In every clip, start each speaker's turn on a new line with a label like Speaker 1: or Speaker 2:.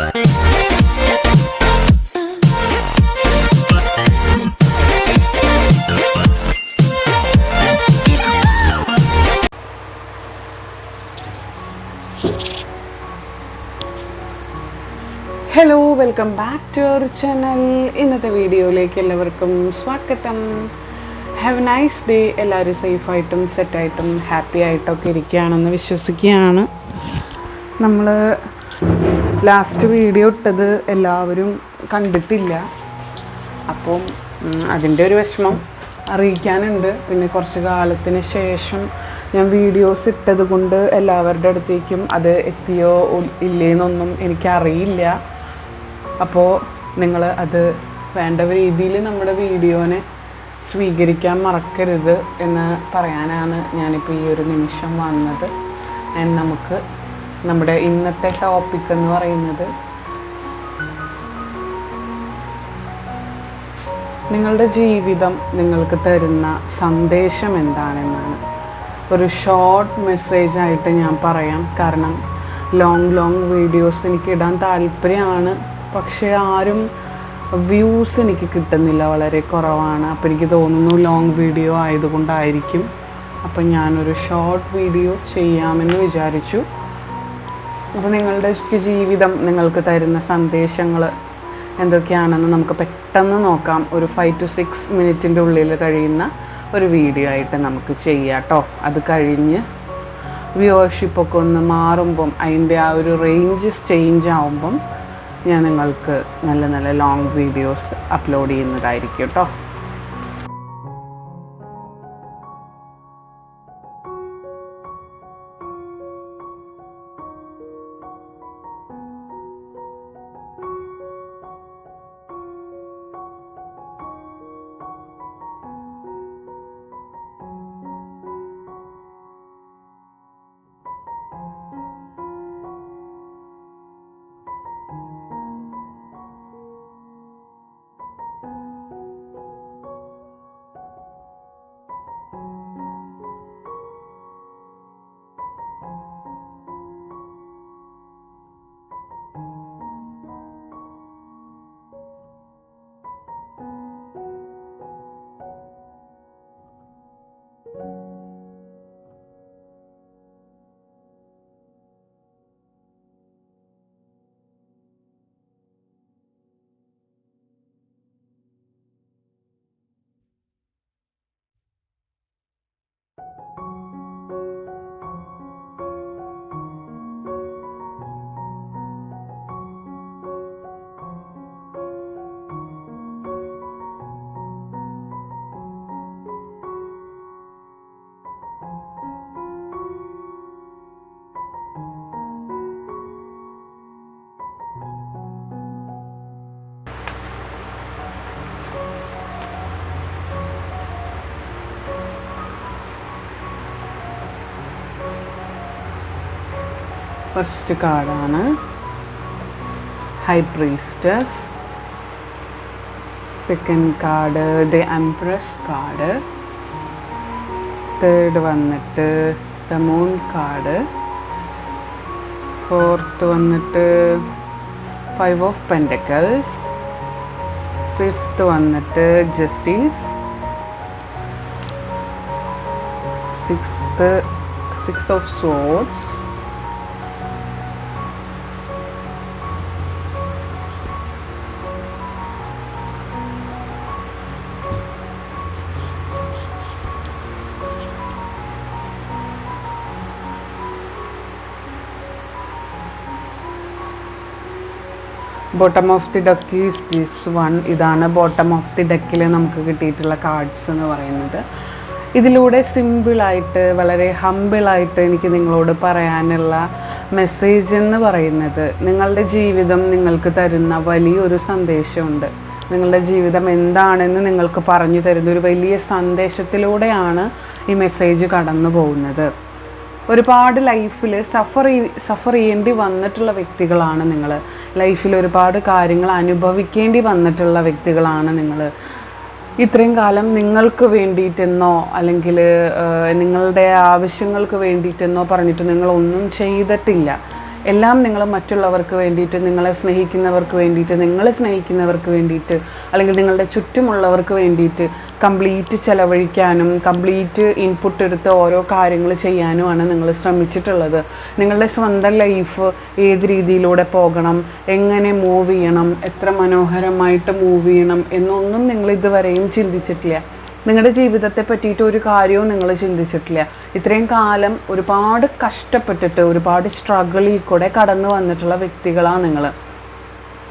Speaker 1: Hello welcome back to our channel ഇന്നത്തെ വീഡിയോയിലേക്ക് എല്ലാവർക്കും സ്വാഗതം. ഹാവ് എ നൈസ് ഡേ എല്ലാവരും സേഫായിട്ടും സെറ്റായിട്ടും ഹാപ്പി ആയിട്ടൊക്കെ ഇരിക്കുകയാണെന്ന് വിശ്വസിക്കുകയാണ്. നമ്മൾ ലാസ്റ്റ് വീഡിയോ ഇട്ടത് എല്ലാവരും കണ്ടിട്ടില്ല. അപ്പം അതിന്റെ ഒരു വിഷമം അറിയിക്കാനുണ്ട്. പിന്നെ കുറച്ച് കാലത്തിന് ശേഷം ഞാൻ വീഡിയോസ് ഇട്ടത് കൊണ്ട് എല്ലാവരുടെ അടുത്തേക്കും അത് എത്തിയോ ഇല്ലേന്നൊന്നും എനിക്കറിയില്ല. അപ്പോൾ നിങ്ങൾ അത് വേണ്ട രീതിയിൽ നമ്മുടെ വീഡിയോനെ സ്വീകരിക്കാൻ മറക്കരുത് എന്ന് പറയാനാണ് ഞാനിപ്പോൾ ഈ ഒരു നിമിഷം വന്നത്. ആൻഡ് നമുക്ക് നമ്മുടെ ഇന്നത്തെ ടോപ്പിക് എന്ന് പറയുന്നത് നിങ്ങളുടെ ജീവിതം നിങ്ങൾക്ക് തരുന്ന സന്ദേശം എന്താണെന്നാണ്. ഒരു ഷോർട്ട് മെസ്സേജ് ആയിട്ട് ഞാൻ പറയാം. കാരണം ലോങ് ലോങ് വീഡിയോസ് എനിക്ക് ഇടാൻ താല്പര്യമാണ്. പക്ഷേ ആരും വ്യൂസ് എനിക്ക് കിട്ടുന്നില്ല. വളരെ കുറവാണ്. അപ്പോൾ എനിക്ക് തോന്നുന്നു ലോങ് വീഡിയോ ആയതുകൊണ്ടായിരിക്കും. അപ്പം ഞാനൊരു ഷോർട്ട് വീഡിയോ ചെയ്യാമെന്ന് വിചാരിച്ചു. അപ്പോൾ നിങ്ങളുടെ ജീവിതം നിങ്ങൾക്ക് തരുന്ന സന്ദേശങ്ങൾ എന്തൊക്കെയാണെന്ന് നമുക്ക് പെട്ടെന്ന് നോക്കാം. ഒരു ഫൈവ് ടു സിക്സ് മിനിറ്റിന്റെ ഉള്ളിൽ കഴിയുന്ന ഒരു വീഡിയോ ആയിട്ട് നമുക്ക് ചെയ്യാം കേട്ടോ അത് കഴിഞ്ഞ് വ്യൂവർഷിപ്പൊക്കെ ഒന്ന് മാറുമ്പം അതിന്റെ ആ ഒരു റേഞ്ച് ചേഞ്ച് ആവുമ്പം ഞാൻ നിങ്ങൾക്ക് നല്ല നല്ല ലോങ് വീഡിയോസ് അപ്ലോഡ് ചെയ്യുന്നതായിരിക്കും കേട്ടോ ഫസ്റ്റ് കാർഡാണ് high priestess second card the empress card third വന്നിട്ട് ദ മൂൺ കാർഡ് ഫോർത്ത് വന്നിട്ട് ഫൈവ് ഓഫ് പെൻഡക്കൽസ് ഫിഫ്ത്ത് വന്നിട്ട് justice sixth six of swords bottom of the deck is this one ഇതാണ് bottom of the ഡക്കിൽ നമുക്ക് കിട്ടിയിട്ടുള്ള cards എന്ന് പറയുന്നത്. ഇതിലൂടെ സിമ്പിളായിട്ട് വളരെ ഹമ്പിളായിട്ട് എനിക്ക് നിങ്ങളോട് പറയാനുള്ള മെസ്സേജ് എന്ന് പറയുന്നത് നിങ്ങളുടെ ജീവിതം നിങ്ങൾക്ക് തരുന്ന വലിയൊരു സന്ദേശമുണ്ട്. നിങ്ങളുടെ ജീവിതം എന്താണെന്ന് നിങ്ങൾക്ക് പറഞ്ഞു തരുന്ന ഒരു വലിയ സന്ദേശത്തിലൂടെയാണ് ഈ മെസ്സേജ് കടന്നു പോകുന്നത്. ഒരുപാട് ലൈഫിൽ സഫർ സഫർ ചെയ്യേണ്ടി വന്നിട്ടുള്ള വ്യക്തികളാണ് നിങ്ങൾ ലൈഫിൽ ഒരുപാട് കാര്യങ്ങൾ അനുഭവിക്കേണ്ടി വന്നിട്ടുള്ള വ്യക്തികളാണ് നിങ്ങൾ. ഇത്രയും കാലം നിങ്ങൾക്ക് വേണ്ടിയിട്ടെന്നോ അല്ലെങ്കിൽ നിങ്ങളുടെ ആവശ്യങ്ങൾക്ക് വേണ്ടിയിട്ടെന്നോ പറഞ്ഞിട്ട് നിങ്ങളൊന്നും ചെയ്തിട്ടില്ല. എല്ലാം നിങ്ങൾ മറ്റുള്ളവർക്ക് വേണ്ടിയിട്ട് നിങ്ങളെ സ്നേഹിക്കുന്നവർക്ക് വേണ്ടിയിട്ട് നിങ്ങൾ സ്നേഹിക്കുന്നവർക്ക് വേണ്ടിയിട്ട് അല്ലെങ്കിൽ നിങ്ങളുടെ ചുറ്റുമുള്ളവർക്ക് വേണ്ടിയിട്ട് കംപ്ലീറ്റ് ചിലവഴിക്കാനും കംപ്ലീറ്റ് ഇൻപുട്ട് എടുത്ത് ഓരോ കാര്യങ്ങൾ ചെയ്യാനുമാണ് നിങ്ങൾ ശ്രമിച്ചിട്ടുള്ളത്. നിങ്ങളുടെ സ്വന്തം ലൈഫ് ഏത് രീതിയിലൂടെ പോകണം എങ്ങനെ മൂവ് ചെയ്യണം എത്ര മനോഹരമായിട്ട് മൂവ് ചെയ്യണം എന്നൊന്നും നിങ്ങൾ ഇതുവരെയും ചിന്തിച്ചിട്ടില്ല. നിങ്ങളുടെ ജീവിതത്തെ പറ്റിയിട്ട് ഒരു കാര്യവും നിങ്ങൾ ചിന്തിച്ചിട്ടില്ല. ഇത്രയും കാലം ഒരുപാട് കഷ്ടപ്പെട്ടിട്ട് ഒരുപാട് സ്ട്രഗിളിൽ കൂടെ കടന്നു വന്നിട്ടുള്ള വ്യക്തികളാണ് നിങ്ങൾ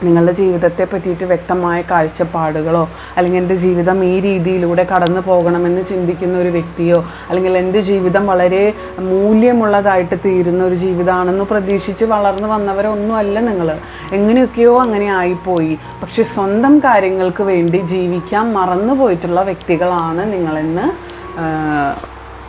Speaker 1: നിങ്ങളുടെ ജീവിതത്തെ പറ്റിയിട്ട് വ്യക്തമായ കാഴ്ചപ്പാടുകളോ അല്ലെങ്കിൽ എന്റെ ജീവിതം ഈ രീതിയിലൂടെ കടന്നു പോകണമെന്ന് ചിന്തിക്കുന്ന ഒരു വ്യക്തിയോ അല്ലെങ്കിൽ എന്റെ ജീവിതം വളരെ മൂല്യമുള്ളതായിട്ട് തീരുന്ന ഒരു ജീവിതമാണെന്ന് പ്രതീക്ഷിച്ച് വളർന്നു വന്നവരൊന്നുമല്ല നിങ്ങൾ. എങ്ങനെയൊക്കെയോ അങ്ങനെ ആയിപ്പോയി. പക്ഷെ സ്വന്തം കാര്യങ്ങൾക്ക് വേണ്ടി ജീവിക്കാൻ മറന്നു പോയിട്ടുള്ള വ്യക്തികളാണ് നിങ്ങളെന്ന്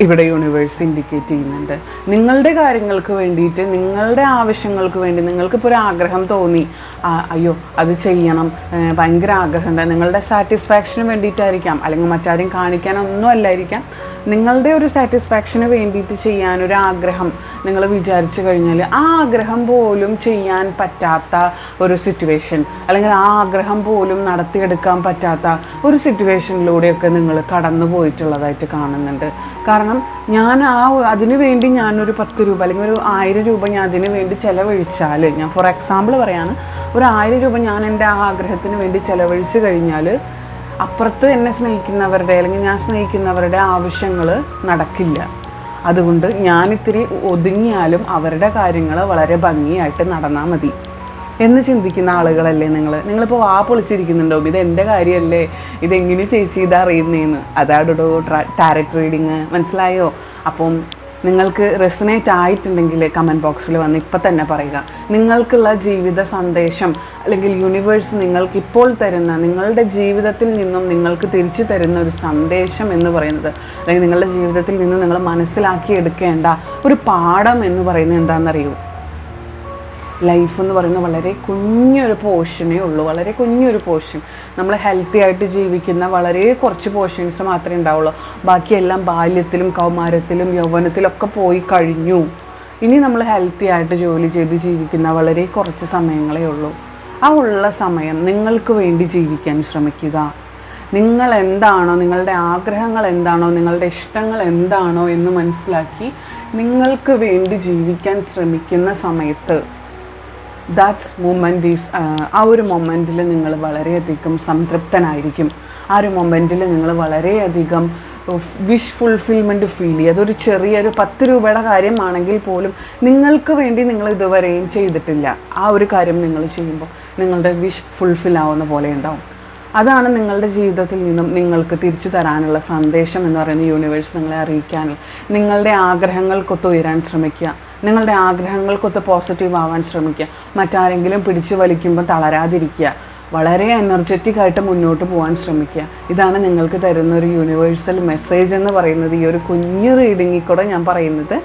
Speaker 1: ഇവിടെ യൂണിവേഴ്സ് ഇൻഡിക്കേറ്റ് ചെയ്യുന്നുണ്ട്. നിങ്ങളുടെ കാര്യങ്ങൾക്ക് വേണ്ടിയിട്ട് നിങ്ങളുടെ ആവശ്യങ്ങൾക്ക് വേണ്ടി നിങ്ങൾക്കിപ്പോൾ ഒരു ആഗ്രഹം തോന്നി. അയ്യോ അത് ചെയ്യണം. ഭയങ്കര ആഗ്രഹമുണ്ട് നിങ്ങളുടെ സാറ്റിസ്ഫാക്ഷന് വേണ്ടിയിട്ടായിരിക്കാം. അല്ലെങ്കിൽ മറ്റാരെയും കാണിക്കാനൊന്നും അല്ലായിരിക്കാം. നിങ്ങളുടെ ഒരു സാറ്റിസ്ഫാക്ഷന് വേണ്ടിയിട്ട് ചെയ്യാൻ ഒരു ആഗ്രഹം നിങ്ങൾ വിചാരിച്ചു കഴിഞ്ഞാൽ ആ ആഗ്രഹം പോലും ചെയ്യാൻ പറ്റാത്ത ഒരു സിറ്റുവേഷൻ അല്ലെങ്കിൽ ആ ആഗ്രഹം പോലും നടത്തിയെടുക്കാൻ പറ്റാത്ത ഒരു സിറ്റുവേഷനിലൂടെയൊക്കെ നിങ്ങൾ കടന്നു പോയിട്ടുള്ളതായിട്ട് കാണുന്നുണ്ട്. കാരണം ഞാൻ ആ അതിനു വേണ്ടി ഞാനൊരു പത്ത് രൂപ അല്ലെങ്കിൽ ഒരു ആയിരം രൂപ ഞാൻ അതിനു വേണ്ടി ചിലവഴിച്ചാൽ ഞാൻ ഫോർ എക്സാമ്പിൾ പറയാണ് ഒരു ആയിരം രൂപ ഞാൻ എന്റെ ആ ആഗ്രഹത്തിന് വേണ്ടി ചിലവഴിച്ച് കഴിഞ്ഞാൽ അപ്പുറത്ത് എന്നെ സ്നേഹിക്കുന്നവരുടെ അല്ലെങ്കിൽ ഞാൻ സ്നേഹിക്കുന്നവരുടെ ആവശ്യങ്ങൾ നടക്കില്ല. അതുകൊണ്ട് ഞാനിത്തിരി ഒതുങ്ങിയാലും അവരുടെ കാര്യങ്ങൾ വളരെ ഭംഗിയായിട്ട് നടന്നാൽ മതി. എന്ന് ചിന്തിക്കുന്ന ആളുകളല്ലേ നിങ്ങൾ നിങ്ങളിപ്പോൾ വാ പൊളിച്ചിരിക്കുന്നുണ്ടോ? ഇത് എന്റെ കാര്യമല്ലേ ഇതെങ്ങനെ ചേച്ചി ഇതാ അറിയുന്നതെന്ന് അതാടോ ടാരറ്റ് റീഡിങ്. മനസ്സിലായോ? അപ്പം നിങ്ങൾക്ക് റെസനേറ്റ് ആയിട്ടുണ്ടെങ്കിൽ കമന്റ് ബോക്സിൽ വന്ന് ഇപ്പം തന്നെ പറയുക. നിങ്ങൾക്കുള്ള ജീവിത സന്ദേശം അല്ലെങ്കിൽ യൂണിവേഴ്സ് നിങ്ങൾക്ക് ഇപ്പോൾ തരുന്ന നിങ്ങളുടെ ജീവിതത്തിൽ നിന്നും നിങ്ങൾക്ക് തിരിച്ചു തരുന്ന ഒരു സന്ദേശം എന്ന് പറയുന്നത് അല്ലെങ്കിൽ നിങ്ങളുടെ ജീവിതത്തിൽ നിന്ന് നിങ്ങൾ മനസ്സിലാക്കി എടുക്കേണ്ട ഒരു പാഠം എന്ന് പറയുന്നത് എന്താണെന്നറിയൂ? ലൈഫ് എന്ന് പറയുന്നത് വളരെ കുഞ്ഞൊരു പോർഷനേ ഉള്ളൂ. വളരെ കുഞ്ഞൊരു പോർഷൻ നമ്മൾ ഹെൽത്തി ആയിട്ട് ജീവിക്കുന്ന വളരെ കുറച്ച് പോർഷൻസ് മാത്രമേ ഉണ്ടാവുള്ളൂ. ബാക്കിയെല്ലാം ബാല്യത്തിലും കൗമാരത്തിലും യൗവനത്തിലൊക്കെ പോയി കഴിഞ്ഞു. ഇനി നമ്മൾ ഹെൽത്തി ആയിട്ട് ജോലി ചെയ്ത് ജീവിക്കുന്ന വളരെ കുറച്ച് സമയങ്ങളേ ഉള്ളൂ. ആ ഉള്ള സമയം നിങ്ങൾക്ക് വേണ്ടി ജീവിക്കാൻ ശ്രമിക്കുക. നിങ്ങൾ എന്താണോ നിങ്ങളുടെ ആഗ്രഹങ്ങൾ എന്താണോ നിങ്ങളുടെ ഇഷ്ടങ്ങൾ എന്താണോ എന്ന് മനസ്സിലാക്കി നിങ്ങൾക്ക് വേണ്ടി ജീവിക്കാൻ ശ്രമിക്കുന്ന സമയത്ത് ദാറ്റ്സ് മൂമെന്റ് ഈസ് ആ ഒരു മൊമെന്റിൽ നിങ്ങൾ വളരെയധികം സംതൃപ്തനായിരിക്കും. ആ ഒരു മൊമെന്റിൽ നിങ്ങൾ വളരെയധികം വിഷ് ഫുൾഫിൽമെന്റ് ഫീൽ ചെയ്യും. അതൊരു ചെറിയൊരു പത്ത് രൂപയുടെ കാര്യമാണെങ്കിൽ പോലും നിങ്ങൾക്ക് വേണ്ടി നിങ്ങൾ ഇതുവരെയും ചെയ്തിട്ടില്ല. ആ ഒരു കാര്യം നിങ്ങൾ ചെയ്യുമ്പോൾ നിങ്ങളുടെ വിഷ് ഫുൾഫിൽ ആവുന്ന പോലെ ഉണ്ടാവും. അതാണ് നിങ്ങളുടെ ജീവിതത്തിൽ നിന്നും നിങ്ങൾക്ക് തിരിച്ചു തരാനുള്ള സന്ദേശം എന്ന് പറയുന്ന യൂണിവേഴ്സ് നിങ്ങളെ അറിയിക്കാനും നിങ്ങളുടെ ആഗ്രഹങ്ങൾക്കൊത്ത് ഉയരാൻ ശ്രമിക്കുക. നിങ്ങളുടെ ആഗ്രഹങ്ങൾക്കൊത്ത് പോസിറ്റീവ് ആവാൻ ശ്രമിക്കുക. മറ്റാരെങ്കിലും പിടിച്ചു വലിക്കുമ്പോൾ തളരാതിരിക്കുക. വളരെ എനർജറ്റിക് ആയിട്ട് മുന്നോട്ട് പോകാൻ ശ്രമിക്കുക. ഇതാണ് നിങ്ങൾക്ക് തരുന്ന ഒരു യൂണിവേഴ്സൽ മെസ്സേജ് എന്ന് പറയുന്നത്. ഈ ഒരു കുഞ്ഞു റീഡിങ്ങിൽ കൂടെ ഞാൻ പറയുന്നത്.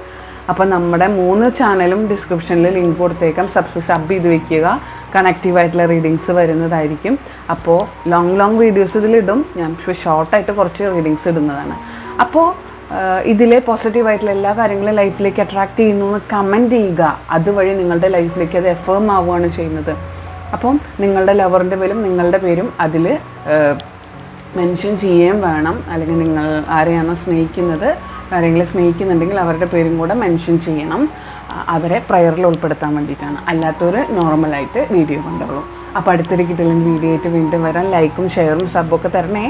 Speaker 1: അപ്പോൾ നമ്മുടെ മൂന്ന് ചാനലും ഡിസ്ക്രിപ്ഷനിൽ ലിങ്ക് കൊടുത്തേക്കാം. സബ് സബ് ചെയ്ത് വെക്കുക. കണക്റ്റീവായിട്ടുള്ള റീഡിങ്സ് വരുന്നതായിരിക്കും. അപ്പോൾ ലോങ് ലോങ് വീഡിയോസ് ഇതിലിടും. ഞാൻ ഷോർട്ടായിട്ട് കുറച്ച് റീഡിങ്സ് ഇടുന്നതാണ്. അപ്പോൾ ഇതിലെ പോസിറ്റീവായിട്ടുള്ള എല്ലാ കാര്യങ്ങളും ലൈഫിലേക്ക് അട്രാക്റ്റ് ചെയ്യുന്നു എന്ന് കമന്റ് ചെയ്യുക. അതുവഴി നിങ്ങളുടെ ലൈഫിലേക്ക് അത് എഫേം ആവുകയാണ് ചെയ്യുന്നത്. അപ്പം നിങ്ങളുടെ ലവറിന്റെ പേരും നിങ്ങളുടെ പേരും അതിൽ മെൻഷൻ ചെയ്യുകയും വേണം. അല്ലെങ്കിൽ നിങ്ങൾ ആരെയാണോ സ്നേഹിക്കുന്നത് ആരെങ്കിലും സ്നേഹിക്കുന്നുണ്ടെങ്കിൽ അവരുടെ പേരും കൂടെ മെൻഷൻ ചെയ്യണം. അവരെ പ്രയറിൽ ഉൾപ്പെടുത്താൻ വേണ്ടിയിട്ടാണ്. അല്ലാത്തവർ നോർമലായിട്ട് വീഡിയോ കണ്ടോളൂ. അപ്പോൾ അടുത്തൊരു കിട്ടലിന്റെ വീഡിയോ ആയിട്ട് വീണ്ടും വരാൻ ലൈക്കും ഷെയറും സബ്ബൊക്കെ തരണേ.